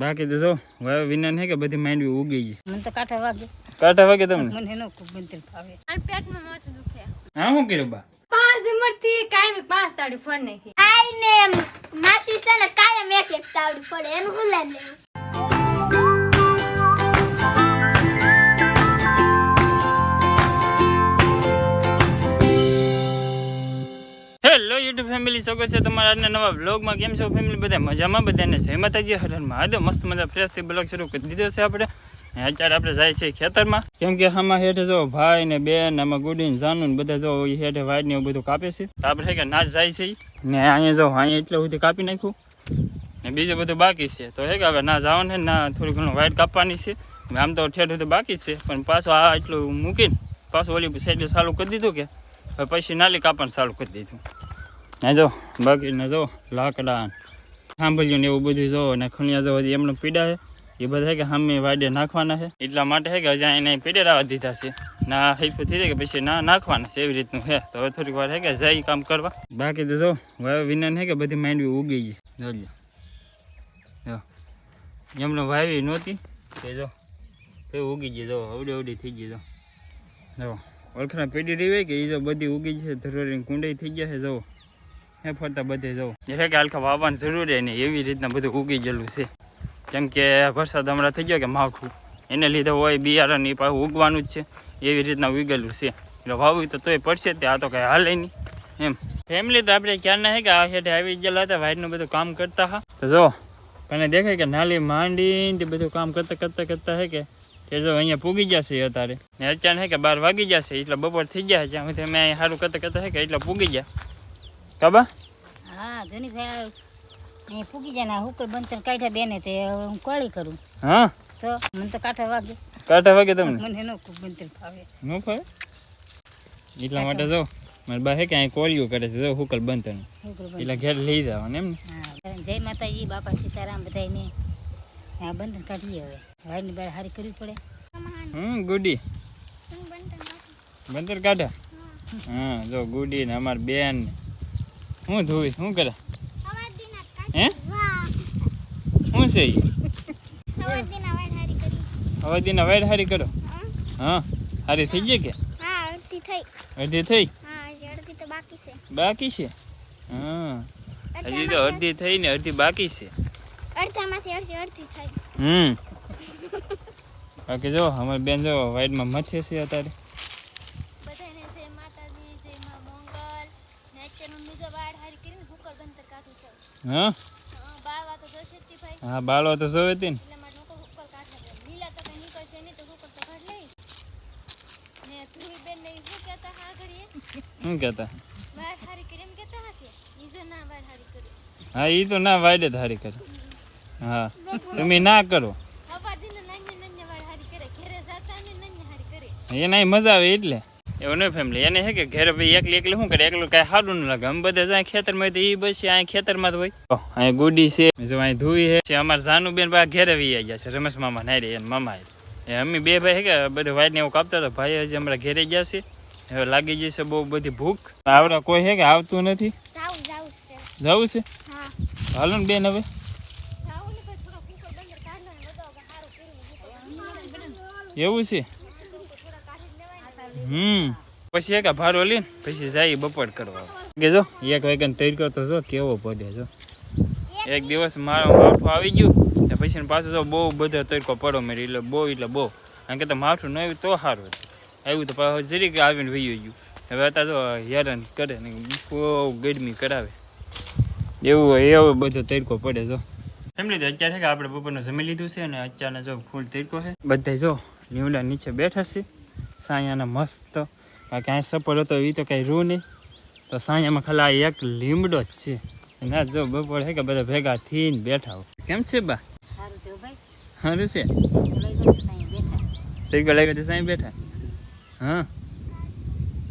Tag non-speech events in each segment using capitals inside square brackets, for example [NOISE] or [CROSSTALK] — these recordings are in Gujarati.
બાકી તો જો હવે વિના હે કે બધી માંડવી ઉગી જશે. મને તો કાંઠા વાગે. કાંટા વાગે તમને? મને નો ખૂબ બંતર ફાવે અને પેટમાં માથું દુખે. હા હું કર્યું બા? પાંચ ઉંમરથી કાયમી પાંચ તાળી ફોન નાખી. આઈને માસી છે ને કાયમ એક એક તાળી પડે એનું હું લઈ લેવું? ફેમિલી સ્વાગત છે તમારા આજના નવા બ્લોગમાં કેમ છો ફેમિલી બધા મજામાં? બધાને જય માતાજી. હરણમાં હર મહાદેવ. મસ્ત મજા ફ્રેશથી બ્લોગ શરૂ કરી દીધો છે આપણે. અત્યારે આપણે જાય છે ખેતરમાં. કેમ કે આમાં હેઠે જો ભાઈ ને બેન, આમાં ગુડી ને જાનુ ને બધા જો હેઠે વાડ ને એવું બધું કાપે છે. તો આપણે હે કે નાચ જાય છે ને અહીંયા જો અહીંયા એટલે સુધી કાપી નાખ્યું. ને બીજું બધું બાકી છે. તો હે કે હવે ના જવાનું ને ના થોડી ઘણું વાઈટ કાપવાની છે. આમ તો ઠેઠ બધું બાકી છે. પણ પાછું આ એટલું મૂકીને પાછું ઓલી સાઈડ ચાલુ કરી દીધું કે પછી નાલી કાપવાનું ચાલુ કરી દીધું. ને જો, બાકીને જો, લાકડા સાંભળ્યું ને એવું બધું જો, અને ખુણિયા જો હજી એમનું પીડા છે. એ બધા કે સામે વાડે નાખવાના છે. એટલા માટે છે કે હજી એને પીડે રાવા દીધા છે. ના હૈફું થઈ કે પછી ના નાખવાના છે એવી રીતનું છે. તો હવે થોડીક વાર છે કે જાય કામ કરવા. બાકી તો જો, હવે વિના છે કે બધી માંડવી ઉગી ગઈ જોઈએ જો. એમનો વાવી નહોતી. તે જો તે ઉગી ગઈ જો, અવડી અવડી થઈ ગઈ જો. જો ઓળખના પીડી રહી હોય કે એ જો બધી ઉગી છે ધરોરીની કુંડાઈ થઈ ગયા છે, જો. હે ફરતા બધે જવું એટલે કે હાલખા વાવવાની જરૂર નહીં, એવી રીતના બધું ઉગી ગયેલું છે. કેમ કે વરસાદ હમણાં થઈ ગયો કે માવઠું એને લીધે હોય બિયારણ એ પાછું ઉગવાનું જ છે, એવી રીતના ઉગેલું છે. એટલે વાવવું તો તોય પડશે, તે આ તો કંઈ હાલે નહીં. એમ. ફેમિલી તો આપણે ક્યારના હે કે આ હેઠે આવી ગયેલા હતા વાઈટનું બધું કામ કરતા હા તો જો અને દેખાય કે નાલી માંડીને તે બધું કામ કરતા કરતા કરતા હે કે, તે જો અહીંયા પૂગી જશે અત્યારે. ને અચાનક હે કે બાર વાગી જશે એટલે બપોર થઈ ગયા જ્યાં સુધી અમે અહીંયા સારું કરતા કરતા હે કે, એટલે પૂગી ગયા. કાબા હા જૂની ભાઈ એ ફૂગી જાય ને હુકર બંતર કાઢ્યા બેને તે હું કોળી કરું. હા? તો મને તો કાંઠા વાગે. કાંઠા વાગે તમને? મને નો ખૂબ બંતર ફાવે. ન ફાવે? એટલા માટે જો મારી બા હે કે અહીં કોળીઓ કરે છે જો હુકલ બંધન બંતર એટલે ઘેર લઈ એમ ને? હા જય માતાજી બાપા સીતારામ બધાને આ બંધન કાઢીએ હવે. વાડની બાર હારી કરવી પડે. હમ ગુડી. બંદર કાઢા? હા જો ગુડી ને અમાર બેન ને હું ધોવી શું કરે? હે? શું છે ઈ? અવાદીના વાળ હારી કરી. હવે દીના વાઈડ હારી કરો? હા. હારી થઈ ગઈ કે? અડધી થઈ. બાકી છે. હા. હજી તો અડધી થઈ ને અડધી બાકી છે. અડધામાંથી અડધી થઈ. હમ. બાકી જો અમારી બેન જો વાઈડમાં મથે છે અત્યારે. ને ધ્રુવી બેન ને. ઈ શું કહેતા હા હા હા એ તો ના વાઈડે જ હારી કરે. હા તમે ના કરો. એ દિન નાન્ય નાન્ય વાળ હારી કરે. ઘેરે જાતા ને નાન્ય હારી કરે. એને મજા આવે એટલે. એવું નહીં ફેમિલી એને હે કે ઘરે ભાઈ એકલી એકલી શું કરે? એકલું કાંઈ સારું ન લાગે. અમે બધા જાય ખેતરમાં તો એ બસ અહીં ખેતરમાં જ હોય. અહીં ગુડી છે જો અહીં ધૂઈ છે અમારે જાનુબેન બા ઘેરે વી ગયા છે. રમેશ મામા નાઈ એને મામા એ અમે બે ભાઈ હે કે બધું વાઈટ ને એવું કાપતા હતા. ભાઈ હજી હમણાં ઘેરે ગયા છે. હવે લાગી જશે બહુ બધી ભૂખ. આવડા કોઈ હે કે આવતું નથી? જાવું છે. છે? હાલો ને બેન હવે. એવું ને હમ. પછી એક ભારો લઈને પછી જાય બપોર કરવા. કે જો, એક વાગ્યાનો તડકો તો જો, કેવો પડે જો. એક દિવસ મારો માવઠું આવી ગયું તો પછી પાછું જો બહુ બધો તડકો પડો મેરી, એટલે બહુ એટલે બહુ. કારણ કે તો માવઠું ન આવ્યું તો સારું આવ્યું તો પાછું જરીક આવીને વહી ગયું. હવે અત્યારે તો હેરાન કરે ને, બહુ ગરમી કરાવે. એવું એવો બધો તડકો પડે જો. એમ લીધું અત્યારે કે આપણે બપોરનું જમી લીધું છે અને અત્યારે જો ફૂલ તડકો છે. બધા જો નીવડા નીચે બેઠા છે. સાયાના મસ્ત. ક્યાંય આ સપોર હતો એ તો કાંઈ રૂ નહીં. તો સાયામાં ખાલી એક લીમડો જ છે. ના જો બપોર હે કે બધા ભેગા થઈને બેઠા હો કેમ છે બા? સારું છે બેઠા લાગ્યો તો સાંઈ બેઠા? હા?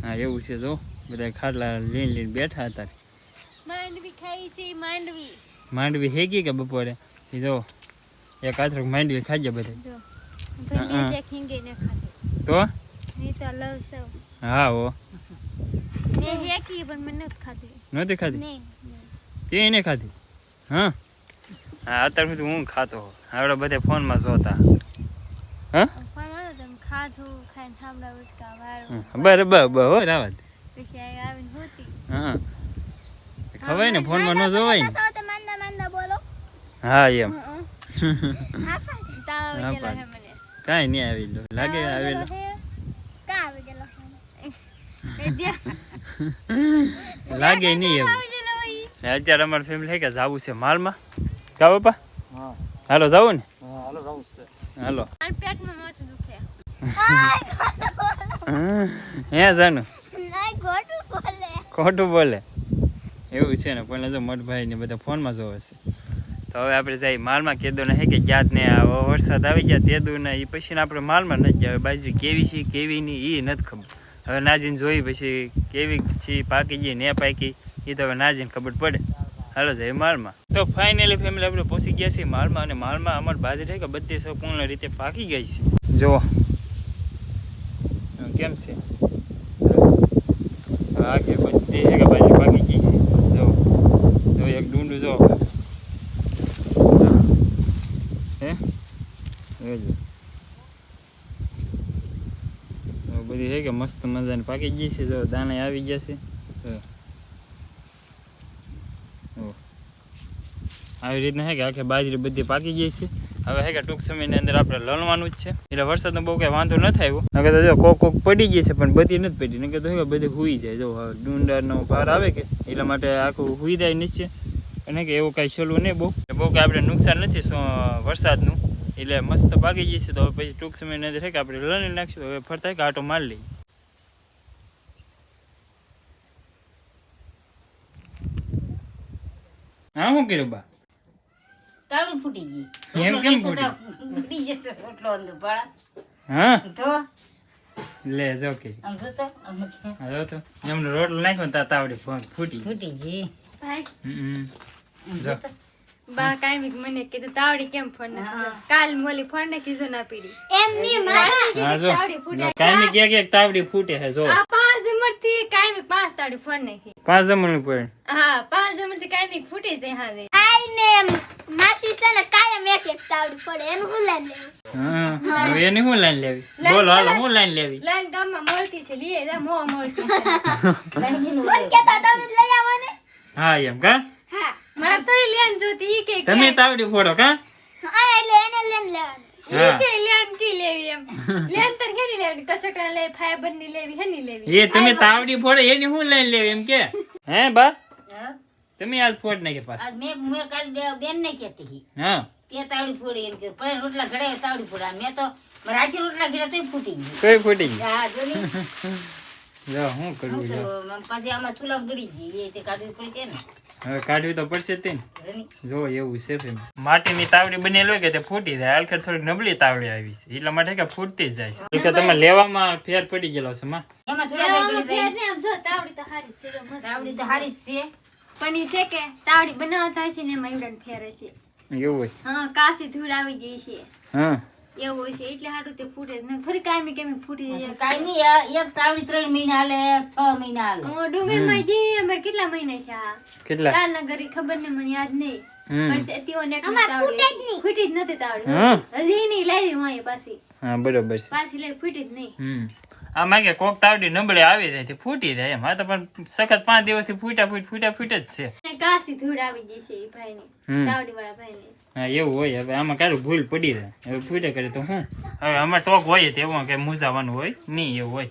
હા એવું છે જો. બધા ખાટલા લઈને લઈને બેઠા હતા માંડવી ખાઈ છે માંડવી. માંડવી હેગી કે બપોરે? એ જો એક આથરક માંડવી ખાજે બધે જો. હા, હા. તો હા મેં નથી ખાધી તે એને ખાધી હા હા અત્યારે તો હું ખાતો આપણે બધે ફોનમાં જોતા હા બરાબર હો રાવત હા ખવાય ને ફોનમાં ન જોવાય ને સાથે માંદા માંદા બોલો હા એમ કાંઈ નહીં આવેલું લાગે આવેલું [LAUGHS] લાગે નહીં એવું. અત્યારે અમારી ફેમિલી કે જવું છે માલમાં? કા બાપા હાલો જવું ને? હાલો [LAUGHS] હે જાનું? ખોટું બોલે. એવું છે ને પણ જો મોટભાઈ ને બધા ફોનમાં જોવે છે. તો હવે આપણે જાય માલમાં કીધું ને કે જાત ને આ વરસાદ આવી ગયા તેદું ને એ પછી આપણે માલમાં નથી આવે બાજુ કેવી છે કેવી નહીં એ નથી ખબર હવે નાજીને જોઈ પછી કેવી છે પાકી ગઈ ને પાકી એ તો હવે નાજીને ખબર પડે હાલો જય માલમાં તો ફાઇનલી ફેમિલી આપણે પહોંચી ગયા છીએ માલમાં અને માલમાં અમારી બાજરી કે બધી સંપૂર્ણ રીતે પાકી ગઈ છે જુઓ કેમ છે હા બધી બાજરી પાકી ગઈ છે જો જો એક ડુંડું જો હે જોજો બધી હે કે મસ્ત મજાની પાકી ગઈ છે. જો દાણા આવી ગયા છે. આવી રીતના હે કે આખી બાજરી બધી પાકી ગઈ છે. હવે હે કે ટૂંક સમયની અંદર આપણે લણવાનું જ છે. એટલે વરસાદનો બહુ કઈ વાંધો ન થાય નકર તો જો કોક કોક પડી ગઈ છે, પણ બધી નથી પડી. નકર તો કે બધી હુઈ જાય. જો ડુંડાનો ભાર આવે કે, એટલા માટે આખું હુઈ જાય નીચે. અને કે એવું કાંઈ છેલ્લું નહીં બહુ. બહુ કાંઈ આપણે નુકસાન નથી વરસાદનું. એટલે મસ્ત પાકી જશે તો હવે પછી ટૂંક સમય નથી થાય કે આપણે લણી નાખશું હવે ફરતા કે આટો મારી લઈએ. હા શું કર્યું બા? તાળું ફૂટી ગયું. એમ કેમ ફૂટી? જશે રોટલો અંદર પાળા હા? તો લે જો કે. આમ તો આમ તો. એમને રોટલો નાખ્યો તા તાવડી ફોન ફૂટી ફૂટી ગઈ. ભાઈ હમ. જો તો. બા કાંઈ મને કીધું તાવડી કેમ ફોડ ના કાલ મોલી ફોડ ને કીધું ના પીડી. એમ ની મારા. તાવડી ફૂટે. કાઈ કાયમી કે ક્યાંક તાવડી ફૂટે છે જો. આ પાંચ ઉંમરથી કાંઈ પાંચ તાવડી ફોન નાખી. પાંચ જમણ પર હા પાંચ ઉંમરથી કાંઈ ફૂટી જાય હા આઈને માસી છે ને કાયમ એક એક તાવડી પડે એનું હું લઈ લેવું? હા હવે એની હું લાઈન લેવી? બોલ હાલો હું લાઈન લેવી? લાઈન ગામમાં મળતી છે લીએ જા મો મળતી છે. [LAUGHS] લાઈનીનું કોણ કેતા તમે લઈ આવો ને હા એમ કા? મારે થોડી લેન જોતી ઈ કે તમે તાવડી ફોડો કા? હા એટલે એને લઈને લેવાનું ઈ હા. કે લેન કી લેવી એમ. [LAUGHS] લેન તર કેની લેવી? કચકડા લે ફાઈબરની લેવી હેની લેવી? એ તમે તાવડી ફોડો એની શું લાઈન લેવી એમ કે? હે બા? હા. તમે આજ ફોડ નાખે પાછ. આજ મેં મેં કાલ બે- બેન ને કહેતી હતી હા. તે તાવડી ફોડી એમ કે પણ રોટલા ઘડે તાવડી ફોડા. મેં તો રાતે રોટલા ઘડે તોય ફૂટી ગઈ કઈ ફૂટી ગઈ હા જો ની. [LAUGHS] જો શું શું કરવું જો. કરવું? આમ પાછી આમાં સુલભ ગળી ગઈ એ તે કાઢવી પડશે ને. હવે કાઢવી તો પડશે તે જો એવું છે ફેમ માટીની તાવડી બનેલી હોય કે તે ફૂટી જાય? હાલખેર થોડી નબળી તાવડી આવી છે. એટલા માટે કે ફૂટતી જાય છે. કે તમે લેવામાં ફેર પડી ગયેલો છે માં? એમાં થોડા લેવામાં ગળી ફેર જાય. ને આમ જો તાવડી તો હારી છે જો મસ્ત. તાવડી તો હારી જ છે. પણ છે કે તાવડી બનાવતા હશે ને એમાં ફેર હશે. એવું હોય. હા કાસી ધૂળ આવી જાય છે. હા. એવું હોય છે એટલે સારું તે ફૂટે જ નહીં. થોડી કાયમી કેમી ફૂટી જાય. કાંઈ નહીં એક તાવડી ત્રણ મહિના હાલે છ મહિના હાલે. ડુંગરમાં જે અમે કેટલા મહિના છે આ? કેટલા? ચાર નગરી ખબર ને મને યાદ નહીં. પણ તેઓ ને અમાર ફૂટે જ નહીં. ફૂટી જ નથી તાવડી હજી નહીં લાવી હું અહીં પાછી. હા બરોબર છે. પાછી લઈ ફૂટી જ નહીં. આ આમાં કે કોક તાવડી નબળે આવી જાય ફૂટી જાય એમ. હા તો પણ સખત પાંચ દિવસથી ફૂટા ફૂટ ફૂટા ફૂટ જ છે. કાસી ધૂળ આવી જશે છે એ ભાઈને હમ. તાવડી વાળા ભાઈને. હા, એવું હોય. હવે આમાં ક્યારે ભૂલ પડી રહે. હવે ફૂટે કરે તો હું. હવે આમાં ટોક હોય તેવું કે મૂજાવાનું હોય. નહીં એવું હોય.